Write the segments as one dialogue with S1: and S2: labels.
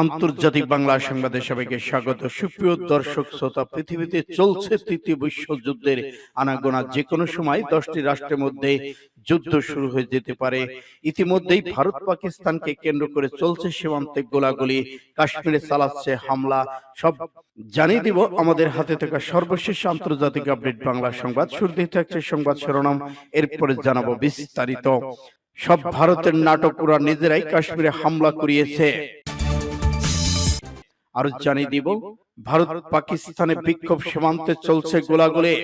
S1: আন্তর্জাতিক বাংলা সংবাদে সবাইকে স্বাগত। সুপ্রিয় দর্শক, শ্রোতা, পৃথিবীতে চলছে তৃতীয় বিশ্বযুদ্ধের আনাগোনা। যে কোনো সময় দশটি রাষ্ট্রের মধ্যে যুদ্ধ শুরু হয়ে যেতে পারে। ইতিমধ্যেই ভারত পাকিস্তানকে কেন্দ্র করে চলছে সীমান্তে গোলাগুলি। কাশ্মীরে চালাচ্ছে হামলা। সব জানিয়ে দিব আমাদের হাতে থাকা সর্বশেষ আন্তর্জাতিক আপডেট বাংলা সংবাদ। শুরুতেই থাকছে সংবাদ শিরোনাম। এরপরে জানাব বিস্তারিত। সব ভারতের নাটক ওরা নিজেরাই কাশ্মীরে হামলা করিয়েছে। আরও জানিয়ে দিব ভারত পাকিস্তানে বিক্ষোভ সীমান্তে চলছে গোলাগুলি।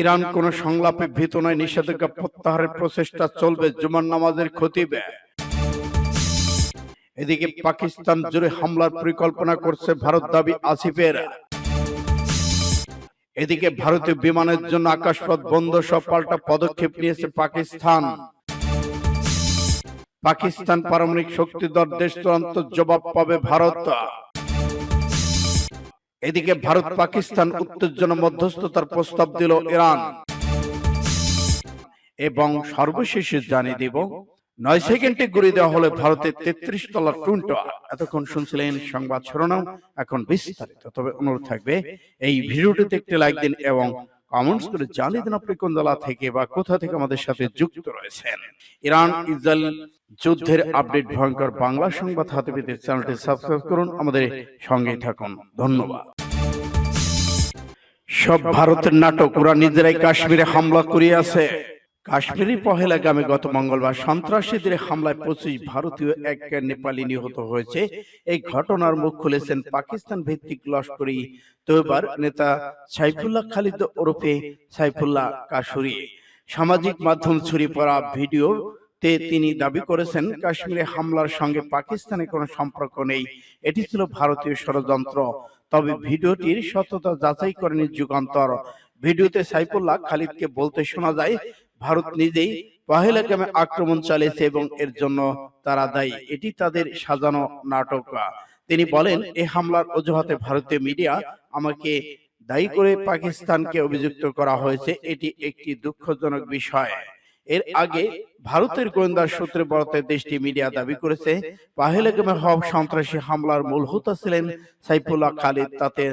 S1: ইরান কোন সংলাপে ভীত নয় নিষেধাজ্ঞা প্রত্যাহারের প্রচেষ্টা চলবে জুমার নামাজের খতিবে। এদিকে পাকিস্তান জুড়ে হামলার পরিকল্পনা করছে ভারত দাবি আসিফের। এদিকে ভারতীয় বিমানের জন্য আকাশপথ বন্ধ সব পাল্টা পদক্ষেপ নিয়েছে পাকিস্তান। পাকিস্তান পারমাণবিক শক্তিধর দেশ চূড়ান্ত জবাব পাবে ভারত। এদিকে ভারত পাকিস্তান উত্তেজনা মধ্যস্থতার প্রস্তাব দিল ইরান। এবং সর্বশেষে জানিয়ে দিব, নয় সেকেন্ডে গুলি দেওয়া হলে ভারতের তেত্রিশ তলা টুন্ট এতক্ষণ শুনছিলেন সংবাদ শিরোনাম, এখন বিস্তারিত। তবে অনুরোধ থাকবে, এই ভিডিওটিতে একটি লাইক দিন এবং কমেন্টস করে জানিয়ে দিন আপনি কোন জেলা থেকে বা কোথা থেকে আমাদের সাথে যুক্ত রয়েছেন? ইরান ইসরায়েল যুদ্ধের আপডেট ভয়ঙ্কর বাংলা সংবাদ হাতে পেতে চ্যানেলটি সাবস্ক্রাইব করুন। আমাদের সঙ্গেই থাকুন। ধন্যবাদ। সব ভারতের নাটক ওরা নিজেরাই কাশ্মীরে হামলা করিয়াছে কাশ্মীরি পহেলা গ্রামে গত মঙ্গলবার সন্ত্রাসীদের হামলায় পঁচিশ ভারতীয় এক নেপালি নিহত হয়েছে। এই ঘটনার মুখ খুলেছেন পাকিস্তান ভিত্তিক লস্করি। তৈবার নেতা সাইফুল্লাহ খালিদ ওরফে সাইফুল্লাহ কাশুরি। সামাজিক মাধ্যম ছড়িয়ে পড়া ভিডিও তে তিনি দাবি করেছেন কাশ্মীরে হামলার সঙ্গে পাকিস্তানের কোনো সম্পর্ক নেই। এটি ছিল ভারতীয় ষড়যন্ত্র। তবে ভিডিওটির সত্যতা যাচাই করেনি যুগান্তর। ভিডিওতে সাইফুল্লাহ খালিদকে বলতে শোনা যায় ভারত নিজেই পহেলাগ্রামে আক্রমণ চালিয়েছে এবং এর জন্য তারা দায়ী। এটি তাদের সাজানো নাটক। তিনি বলেন এই হামলার অজুহাতে ভারতীয় মিডিয়া আমাকে দায়ী করে পাকিস্তানকে অভিযুক্ত করা হয়েছে। এটি একটি দুঃখজনক বিষয়। এর আগে ভারতের গোয়েন্দা সূত্রে বরাতে দেশটি মিডিয়া দাবি করেছে পাহেলগামে হওয়া সন্ত্রাসী হামলার মূল হোতা ছিলেন সাইফুল্লাহ খালিদ। তাতে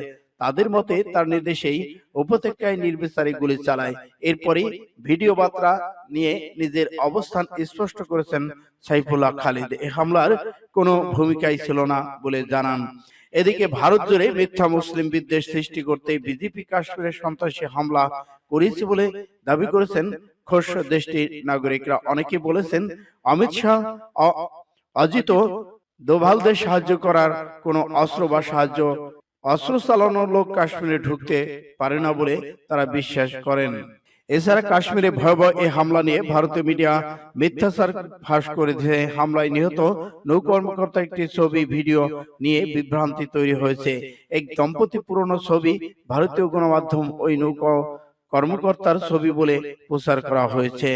S1: তাদের মতে তার নির্দেশেই উপত্যকায় নির্বিচারে গুলি চালায়। এরপরই ভিডিও বার্তা নিয়ে নিজের অবস্থান স্পষ্ট করেছেন সাইফুল্লাহ খালিদ। এ হামলার কোনো ভূমিকাই ছিল না বলে জানান। এদিকে ভারত জুড়ে মিথ্যা মুসলিম বিদ্বেষ সৃষ্টি করতে বিজেপি কাশ্মীরে সন্ত্রাসী হামলা করেছে বলে দাবি করেছেন খোস দেশটির নাগরিকরা। অনেকে বলেছেন অমিত শাহ অজিত দোভালদের সাহায্য করার কোনো অস্ত্র বা সাহায্য অস্ত্র চালানোর লোক কাশ্মীরে ঢুকতে পারে না বলে তারা বিশ্বাস করেন। এছাড়া কাশ্মীরে ভয়াবহ এই হামলা নিয়ে ভারতীয় মিডিয়া মিথ্যাচার ফাঁস করেছে। হামলায় নিহত নৌ কর্মকর্তা একটি ছবি, ভিডিও নিয়ে বিভ্রান্তি তৈরি হয়েছে। এক দম্পতি পুরনো ছবি, ভারতীয় গণমাধ্যম ওই নৌকা কর্মকর্তার ছবি বলে প্রচার করা হয়েছে।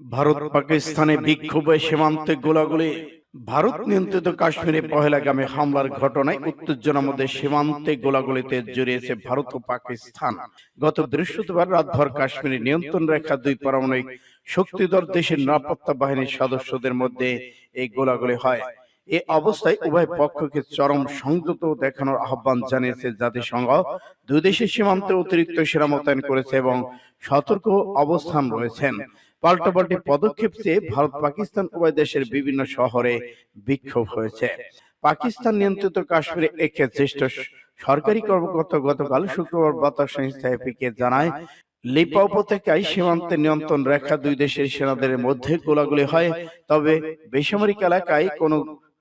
S1: ভারত পাকিস্তানে বিক্ষোভে সীমান্তে গোলাগুলি ভারত নিয়ন্ত্রিত কাশ্মীরে পহেলাগামে হামলার ঘটনায় উত্তেজনার মধ্যে সীমান্তে গোলাগুলিতে জড়িয়েছে ভারত ও পাকিস্তান। গত বৃহস্পতিবার রাতভর কাশ্মীরে নিয়ন্ত্রণ রেখা দুই পারমাণবিক শক্তিধর দেশের নিরাপত্তা বাহিনীর সদস্যদের মধ্যে এই গোলাগুলি হয়। এ অবস্থায় উভয় পক্ষকে চরম সংযত দেখানোর আহ্বান জানিয়েছে জাতিসংঘ। দুই দেশের সীমান্তে অতিরিক্ত সেনা মোতায়েন করেছে এবং সতর্ক অবস্থান রয়েছেন। পাল্টাপাল্টি পদক্ষেপ চেয়ে ভারত পাকিস্তান উভয় দেশের বিভিন্ন শহরে বিক্ষোভ হয়েছে। পাকিস্তান নিয়ন্ত্রিত কাশ্মীরে এক জ্যেষ্ঠ সরকারি কর্মকর্তা গতকাল শুক্রবার বার্তা সংস্থা এপিকে জানায় লিপা উপত্যকায় সীমান্তে নিয়ন্ত্রণ রেখা দুই দেশের সেনাদের মধ্যে গোলাগুলি হয় তবে বেসামরিক এলাকায় কোনো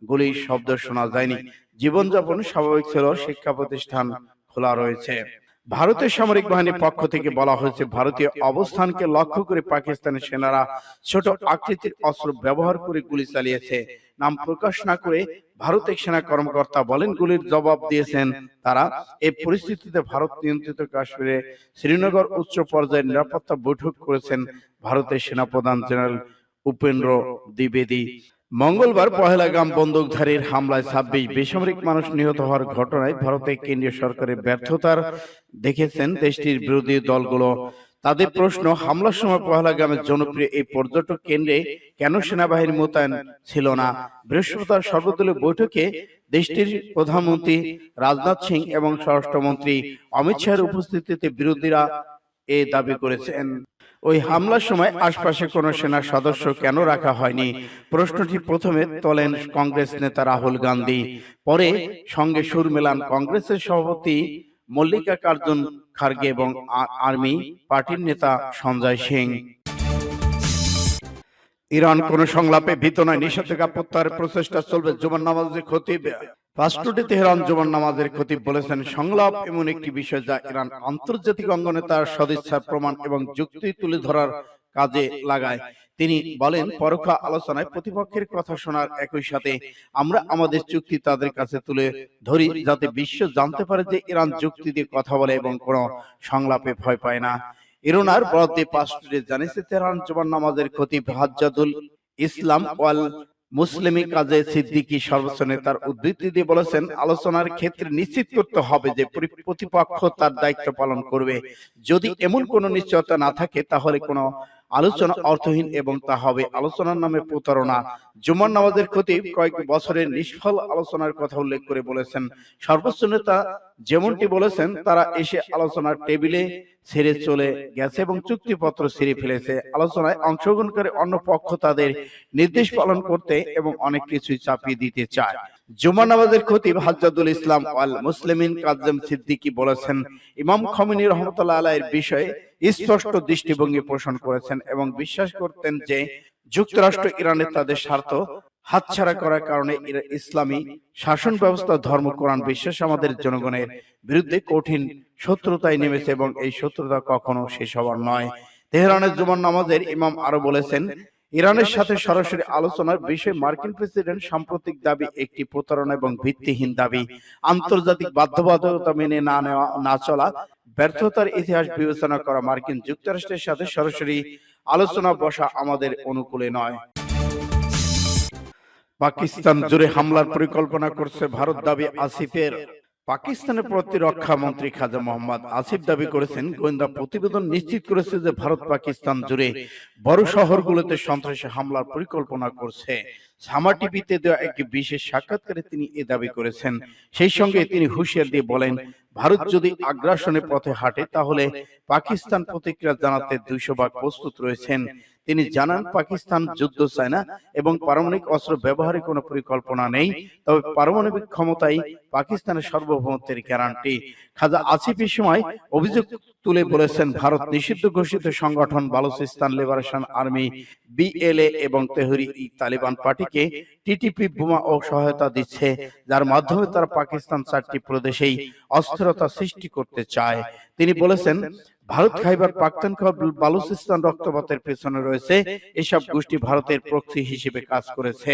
S1: গুলির শব্দ শোনা যায়নি। জীবনযাপন স্বাভাবিক ছিল শিক্ষা প্রতিষ্ঠান খোলা রয়েছে। ভারতের সামরিক বাহিনীর পক্ষ থেকে বলা হয়েছে ভারতীয় অবস্থানকে লক্ষ্য করে পাকিস্তানের সেনারা ছোট আকৃতির অস্ত্র ব্যবহার করে গুলি চালিয়েছে। নাম প্রকাশ না করে ভারতের সেনা কর্মকর্তা বলেন গুলির জবাব দিয়েছেন তারা। এই পরিস্থিতিতে ভারত নিয়ন্ত্রিত কাশ্মীরে শ্রীনগর উচ্চ পর্যায়ের নিরাপত্তা বৈঠক করেছেন ভারতের সেনাপ্রধান জেনারেল উপেন্দ্র দ্বিবেদী। মঙ্গলবার পহেলাগাম বন্দুকধারীর হামলায় ছাব্বিশ বেসামরিক মানুষ নিহত হওয়ার ঘটনায় ভারতের কেন্দ্রীয় সরকারের ব্যর্থতার দেখেছেন দেশটির বিরোধী দলগুলো। তাদের প্রশ্ন, হামলার সময় পহলাগামের জনপ্রিয় এই পর্যটক কেন্দ্রে কেন সেনাবাহিনী মোতায়েন ছিল না? বৃহস্পতিবার সর্বদলীয় বৈঠকে দেশটির প্রধানমন্ত্রী রাজনাথ সিং এবং স্বরাষ্ট্রমন্ত্রী অমিত শাহের উপস্থিতিতে বিরোধীরা এ দাবি করেছেন। ওই হামলার সময় আশপাশে কোনো সেনা সদস্য কেন রাখা হয়নি? প্রশ্নটি প্রথমে তোলেন কংগ্রেস নেতা রাহুল গান্ধী। পরে সঙ্গে সুর মেলান কংগ্রেসের সভাপতি মল্লিকা কার্জুন খার্গে এবং আর্মি পার্টির নেতা সঞ্জয় সিং। ইরান কোন সংলাপে ভীত নয়, নিষেধাজ্ঞা প্রত্যাহারের প্রচেষ্টা চলবে। জুমান নামাজের খতিব রাষ্ট্রটি তেহরান জুমান নামাজের খতিব বলেছেন, সংলাপ এমন একটি বিষয় যা ইরান আন্তর্জাতিক অঙ্গনে তার সদিচ্ছার প্রমাণ এবং যুক্তি তুলে ধরার কাজে লাগায়। তিনি বলেন, পরোক্ষ আলোচনায় প্রতিপক্ষের কথা শোনার একই সাথে আমরা আমাদের চুক্তি তাদের কাছে তুলে ধরি যাতে বিশ্ব জানতে পারে যে ইরান যুক্তি দিয়ে কথা বলে এবং কোনো সংলাপে ভয় পায় না। ইরানার বরাদ্দে পাস্টুরে জানিয়েছে, তেহরান জুমান নামাজের খতিব হাজ্জাদুল ইসলাম ওয়াল মুসলিমি কাজে সিদ্দিকি সর্বোচ্চ নেতার উদ্ধৃতি দিয়ে বলেছেন, আলোচনার ক্ষেত্রে নিশ্চিত করতে হবে যে পরি- প্রতিপক্ষ তার দায়িত্ব পালন করবে। যদি এমন কোনো নিশ্চয়তা না থাকে, তাহলে কোনো আলোচনা অর্থহীন এবং তা হবে আলোচনার নামে প্রতারণা। জুমার নামাজের খতিব কয়েক বছরের নিষ্ফল আলোচনার কথা উল্লেখ করে বলেছেন। সর্বোচ্চ নেতা যেমনটি বলেছেন তারা এসে আলোচনার টেবিলে ছেড়ে চলে গেছে এবং চুক্তিপত্র ছিঁড়ে ফেলেছে। আলোচনায় অংশগ্রহণকারী অন্য পক্ষ তাদের নির্দেশ পালন করতে এবং অনেক কিছুই চাপিয়ে দিতে চায়। জুমা নামাজের খতিব হাজ্জাদুল ইসলাম আল মুসলিমিন কাজম সিদ্দিকী বলেছেন ইমাম খমিনী রহমতুল্লাহ আলাইয়ের বিষয়ে স্পষ্ট দৃষ্টিভঙ্গি পোষণ করেছেন এবং বিশ্বাস করতেন যে যুক্তরাষ্ট্র ইরানের তাদের স্বার্থ হাতছাড়া করার কারণে ইসলামী শাসন ব্যবস্থা, ধর্ম, কোরআন, বিশ্বাস আমাদের জনগণের বিরুদ্ধে কঠিন শত্রুতায় নেমেছে এবং এই শত্রুতা কখনো শেষ হওয়ার নয়। তেহরানের জুমান নামাজের ইমাম আরও বলেছেন, ইরানের সাথে সরাসরি আলোচনার বিষয়ে মার্কিন প্রেসিডেন্ট সাম্প্রতিক দাবি একটি প্রতারণা এবং ভিত্তিহীন দাবি। আন্তর্জাতিক বাধ্যবাধকতা মেনে না নেওয়া, না চলা ব্যর্থতার ইতিহাস বিবেচনা করা মার্কিন যুক্তরাষ্ট্রের সাথে সরাসরি আলোচনা বসা আমাদের অনুকূলে নয়। পাকিস্তান জুড়ে হামলার পরিকল্পনা করছে ভারত দাবি আসিফের। পাকিস্তানের প্রতিরক্ষা মন্ত্রী খাজা মোহাম্মদ আসিফ দাবি করেছেন, গোয়েন্দা প্রতিবেদন নিশ্চিত করেছে যে ভারত পাকিস্তান জুড়ে বড় শহরগুলোতে সন্ত্রাসী হামলার পরিকল্পনা করছে। সামা টিভিতে দেওয়া একটি বিশেষ সাক্ষাৎকারে তিনি এ দাবি করেছেন। সেই সঙ্গে তিনি হুঁশিয়ার দিয়ে বলেন, ভারত যদি আগ্রাসনের পথে হাঁটে, তাহলে পাকিস্তান প্রতিক্রিয়া জানাতে দুইশো ভাগ প্রস্তুত রয়েছেন। তিনি জানান, পাকিস্তান যুদ্ধ চায় না এবং পারমাণবিক অস্ত্র ব্যবহারের কোনো পরিকল্পনা নেই। তবে পারমাণবিক ক্ষমতাই পাকিস্তানের সার্বভৌমত্বের গ্যারান্টি। খাজা আসিফ এই সময় অভিযোগ তুলে বলেছেন, ভারত নিষিদ্ধ ঘোষিত সংগঠন বালুচিস্তান লিবারেশন আর্মি, বিএলএ এবং তেহরি তালিবান পার্টিকে টিটিপি বোমা ও সহায়তা দিচ্ছে, যার মাধ্যমে তারা পাকিস্তান চারটি প্রদেশেই অস্থিরতা সৃষ্টি করতে চায়। তিনি বলেছেন ভারত খাইবার পাখতুনখোয়া বালুচিস্তান রক্তপাতের পেছনে রয়েছে এসব গোষ্ঠী ভারতের প্রক্সি হিসেবে কাজ করেছে।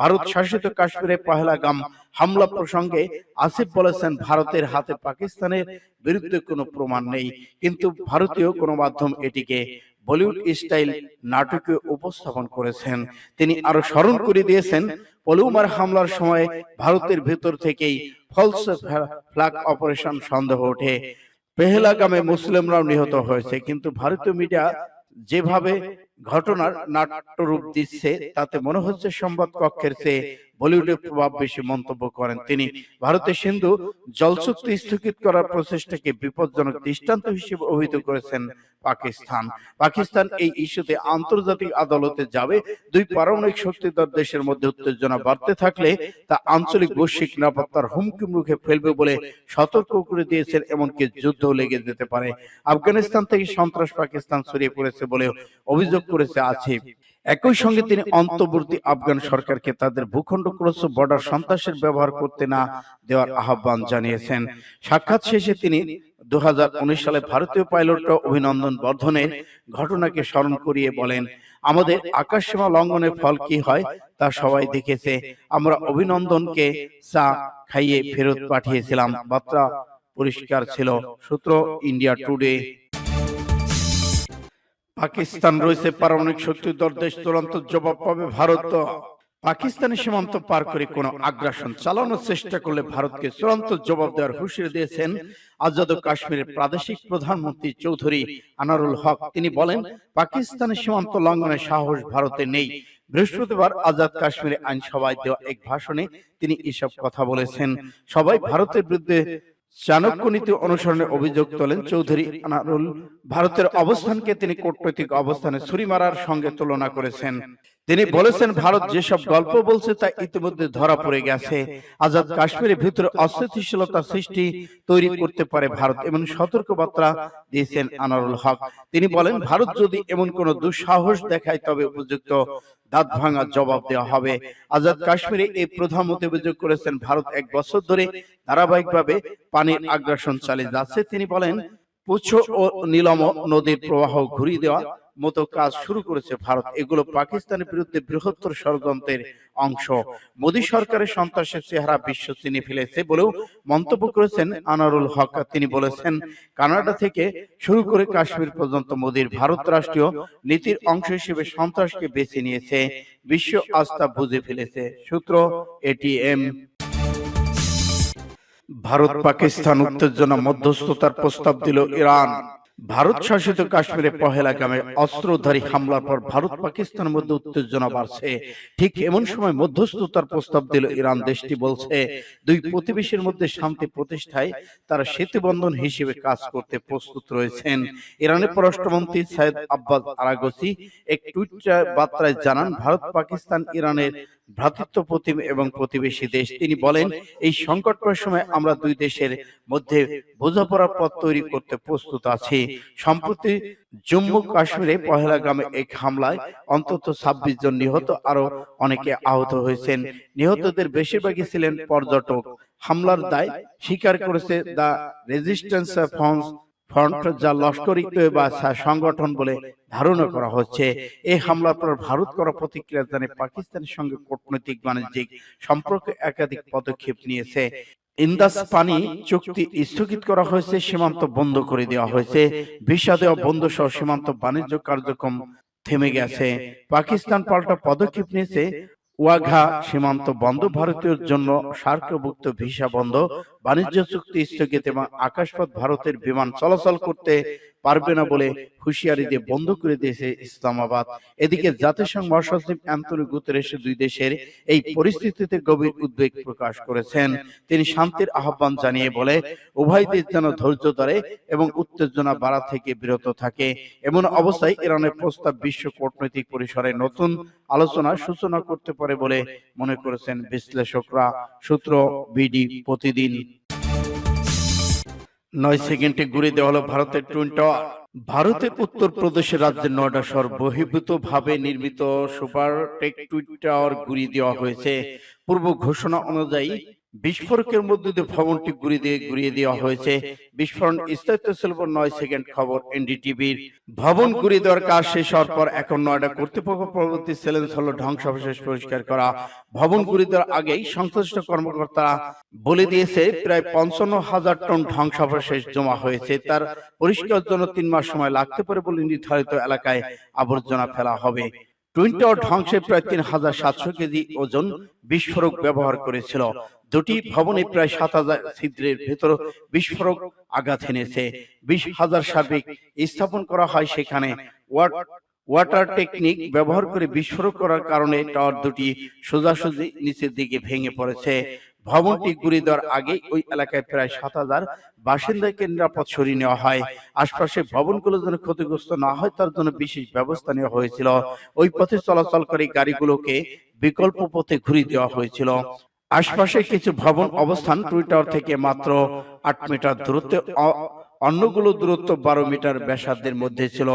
S1: ভারত শাসিত কাশ্মীরে পহেলাগাম হামলা প্রসঙ্গে আসিফ বলেছেন ভারতের হাতে পাকিস্তানের বিরুদ্ধে কোনো প্রমাণ নেই। কিন্তু ভারতীয় গণমাধ্যম এটিকে বলিউড স্টাইল নাটকে উপস্থাপন করেছেন। তিনি আরও স্মরণ করে দিয়েছেন পলুমার হামলার সময় ভারতের ভেতর থেকেই ফলস ফ্ল্যাগ অপারেশন সন্দেহ ওঠে পেহেলাগামে মুসলিমরাও নিহত হয়েছে। কিন্তু ভারতীয় মিডিয়া যেভাবে ঘটনার নাট্যরূপ দিচ্ছে তাতে মনে হচ্ছে সংবাদ কক্ষের চেয়ে বলিউডের প্রভাব বেশি মন্তব্য করেন তিনি। ভারতের সিন্ধু জলচুক্তি স্থগিত করার প্রচেষ্টাকে বিপজ্জনক দৃষ্টান্ত হিসেবে অভিহিত করেছেন পাকিস্তান। পাকিস্তান। এই ইস্যুতে আন্তর্জাতিক আদালতে যাবে। দুই পারমাণবিক শক্তিধর দেশের মধ্যে উত্তেজনা বাড়তে থাকলে তা আঞ্চলিক বৈশ্বিক নিরাপত্তার হুমকি মুখে ফেলবে বলে সতর্ক করে দিয়েছেন এমনকি যুদ্ধ লেগে যেতে পারে। আফগানিস্তান থেকে সন্ত্রাস পাকিস্তান ছড়িয়ে পড়েছে বলে অভিযোগ করেছে আসিফ একই সঙ্গে তিনি অন্তর্বর্তী আফগান সরকারকে তাদের ভূখণ্ড ক্রস বর্ডার সন্ত্রাসের ব্যবহার করতে না দেওয়ার আহ্বান জানিয়েছেন। সাক্ষাৎ শেষে তিনি দু সালে ভারতীয় পাইলটরা অভিনন্দন বর্ধনের ঘটনাকে স্মরণ করিয়ে বলেন আমাদের আকাশসীমা লঙ্ঘনের ফল কি হয়? তা সবাই দেখেছে। আমরা অভিনন্দনকে চা খাইয়ে ফেরত পাঠিয়েছিলাম। বার্তা পরিষ্কার ছিল। সূত্র ইন্ডিয়া টুডে পাকিস্তান রয়েছে পারমাণবিক শক্তিধর দেশ চূড়ান্ত জবাব পাবে ভারত। পাকিস্তানি সীমান্ত পার করে কোনো আগ্রাসন চালানোর চেষ্টা করলে ভারতকে চূড়ান্ত জবাব দেওয়ার হুঁশিয়ারি দিয়েছেন আজাদ কাশ্মীরের প্রাদেশিক প্রধানমন্ত্রী চৌধুরী আনারুল হক। তিনি বলেন, পাকিস্তানের সীমান্ত লঙ্ঘনের সাহস ভারতে নেই। বৃহস্পতিবার আজাদ কাশ্মীরে আইনসভায় দেওয়া এক ভাষণে তিনি এসব কথা বলেছেন। সবাই ভারতের বিরুদ্ধে চাণক্য নীতি অনুসরণের অভিযোগ তোলেন চৌধুরী আনারুল। ভারতের অবস্থানকে তিনি কূটনৈতিক অবস্থানে ছুরি মারার সঙ্গে তুলনা করেছেন। তিনি বলেছেন ভারত যেসব গল্প বলছে তা ইতিমধ্যে ধরা পড়ে গেছে। আজাদ কাশ্মীরের ভিতরে অস্থিতিশীলতা সৃষ্টি তৈরি করতে পারে ভারত এমন সতর্কবার্তা দিয়েছেন আনারুল হক। তিনি বলেন ভারত যদি এমন কোন দুঃসাহস দেখায় তবে উপযুক্ত দাঁত ভাঙা জবাব দেওয়া হবে। আজাদ কাশ্মীরে এই প্রধানমন্ত্রী অভিযোগ করেছেন ভারত এক বছর ধরে। ধারাবাহিকভাবে পানির আগ্রাসন চালিয়ে যাচ্ছে। তিনি বলেন পুচ্ছ ও নীলম নদীর প্রবাহ ঘুরিয়ে দেওয়া মতো কাজ শুরু করেছে ভারত। এগুলো পাকিস্তানের বিরুদ্ধে বৃহত্তর ষড়যন্ত্রের অংশ। মোদী সরকারের সন্ত্রাসের চেহারা বিশ্ব চিনে ফেলেছে বলেও মন্তব্য করেছেন আনারুল হক। তিনি বলেছেন কানাডা থেকে শুরু করে কাশ্মীর পর্যন্ত মোদীর ভারত রাষ্ট্রীয় নীতির অংশ হিসেবে সন্ত্রাসকে বেছে নিয়েছে বিশ্ব আস্থা বুঝে ফেলেছে। সূত্র এটিএম ভারত পাকিস্তান উত্তেজনা মধ্যস্থতার প্রস্তাব দিল ইরান ভারত শাসিত কাশ্মীরে পহেলাগামে অস্ত্রধারী হামলার পর ভারত পাকিস্তানের মধ্যে উত্তেজনা বাড়ছে। ঠিক এমন সময় মধ্যস্থতার প্রস্তাব দিল ইরান দেশটি বলছে দুই প্রতিবেশীর মধ্যে শান্তি প্রতিষ্ঠায় তারা সেতুবন্ধন হিসেবে কাজ করতে প্রস্তুত রয়েছেন। ইরানের পররাষ্ট্রমন্ত্রী সাইদ আব্বাস আরাগসি এক টুইট বার্তায় জানান ভারত পাকিস্তান ইরানের ভ্রাতৃত্ব প্রতিম এবং প্রতিবেশী দেশ। তিনি বলেন এই সংকটময় সময় আমরা দুই দেশের মধ্যে বোঝাপড়ার পথ তৈরি করতে প্রস্তুত আছি সম্প্রতি জম্মু কাশ্মীরে পহেলাগামে এক হামলায় অন্তত ছাব্বিশ জন নিহত, আরও অনেকে আহত হয়েছেন। নিহতদের বেশিরভাগই ছিলেন পর্যটক। হামলার দায় স্বীকার করেছে দ্য রেজিস্ট্যান্স ফ্রন্ট ফ্রন্ট যা লস্করি সংগঠন বলে ধারণা করা হচ্ছে। এই হামলার পর ভারত করা প্রতিক্রিয়া জানে পাকিস্তানের সঙ্গে কূটনৈতিক বাণিজ্যিক সম্পর্কে একাধিক পদক্ষেপ নিয়েছে। ইন্দাস পানি চুক্তি স্থগিত করা হয়েছে সীমান্ত বন্ধ করে দেওয়া হয়েছে। ভিসা দেওয়া বন্ধ সহ সীমান্ত বাণিজ্য কার্যক্রম থেমে গেছে। পাকিস্তান পাল্টা পদক্ষেপ নিয়েছে। ওয়াঘা সীমান্ত বন্ধ ভারতীয়র জন্য সার্কভুক্ত ভিসা বন্ধ বাণিজ্য চুক্তি স্থগিত এবং আকাশপথ ভারতের বিমান চলাচল করতে পারবে না বলে হুঁশিয়ারি দিয়ে বন্ধ করে দিয়েছে ইসলামাবাদ। এদিকে জাতিসংঘ মহাসচিব অ্যান্টনি গুতেরেস দুই দেশের এই পরিস্থিতিতে গভীর উদ্বেগ প্রকাশ করেছেন। তিনি শান্তির আহ্বান জানিয়ে বলে উভয় দেশ যেন ধৈর্য ধরে এবং উত্তেজনা বাড়া থেকে বিরত থাকে। এমন অবস্থায় ইরানের প্রস্তাব বিশ্ব কূটনৈতিক পরিসরে নতুন আলোচনা সূচনা করতে পারে বলে মনে করেছেন বিশ্লেষকরা। সূত্র বিডি প্রতিদিন। নয় সেকেন্ডে ঘুরে দেওয়া হলো ভারতের টুইন টাওয়ার। ভারতের উত্তরপ্রদেশের রাজ্যের নয়ডা শহর বহির্ভূত ভাবে নির্মিত সুপার টেক টুইন টাওয়ার ঘুরিয়ে দেওয়া হয়েছে। পূর্ব ঘোষণা অনুযায়ী বিস্ফোরকের মধ্যে দিয়ে ভবনটি ঘুরিয়ে দিয়ে ঘুরিয়ে দেওয়া হয়েছে। বিস্ফোরণ স্থায়িত্ব নয়, সেকেন্ড খবর এনডিটিভির। ভবন ঘুরিয়ে দেওয়ার কাজ শেষ হওয়ার পর এখন নয়ডা কর্তৃপক্ষ পরবর্তী চ্যালেঞ্জ হলো ধ্বংসাবশেষ পরিষ্কার করা। ভবন ঘুরিয়ে দেওয়ার আগেই সংশ্লিষ্ট কর্মকর্তারা বলে দিয়েছে, প্রায় পঞ্চান্ন হাজার টন ধ্বংসাবশেষ জমা হয়েছে। তার পরিষ্কার জন্য তিন মাস সময় লাগতে পারে বলে নির্ধারিত এলাকায় আবর্জনা ফেলা হবে। টুইন টাওয়ার ধ্বংসে প্রায় তিন হাজার সাতশো কেজি ওজন বিস্ফোরক ব্যবহার করেছিল। দুটি ভবনে প্রায় সাত হাজার ছিদ্রের ভেতর বিস্ফোরক আঘাত এনেছে। বিশ হাজার সার্বিক স্থাপন করা হয় সেখানে। ওয়াট ওয়াটার টেকনিক ব্যবহার করে বিস্ফোরক করার কারণে টাওয়ার দুটি সোজাসুজি নিচের দিকে ভেঙে পড়েছে। ভবনটি গুড়ি দেওয়ার আগে ওই এলাকায় প্রায় সাত হাজার বাসিন্দাকে নিরাপদ সরিয়ে নেওয়া হয়। আশপাশে ভবনগুলো যেন ক্ষতিগ্রস্ত না হয় তার জন্য বিশেষ ব্যবস্থা নেওয়া হয়েছিল। ওই পথে চলাচলকারী গাড়িগুলোকে বিকল্প পথে ঘুরিয়ে দেওয়া হয়েছিল। আশপাশে কিছু ভবন অবস্থান টুইটার থেকে মাত্র আট মিটার দূরত্বে অন্যগুলো দূরত্ব বারো মিটার ব্যাসার্ধের মধ্যে ছিল।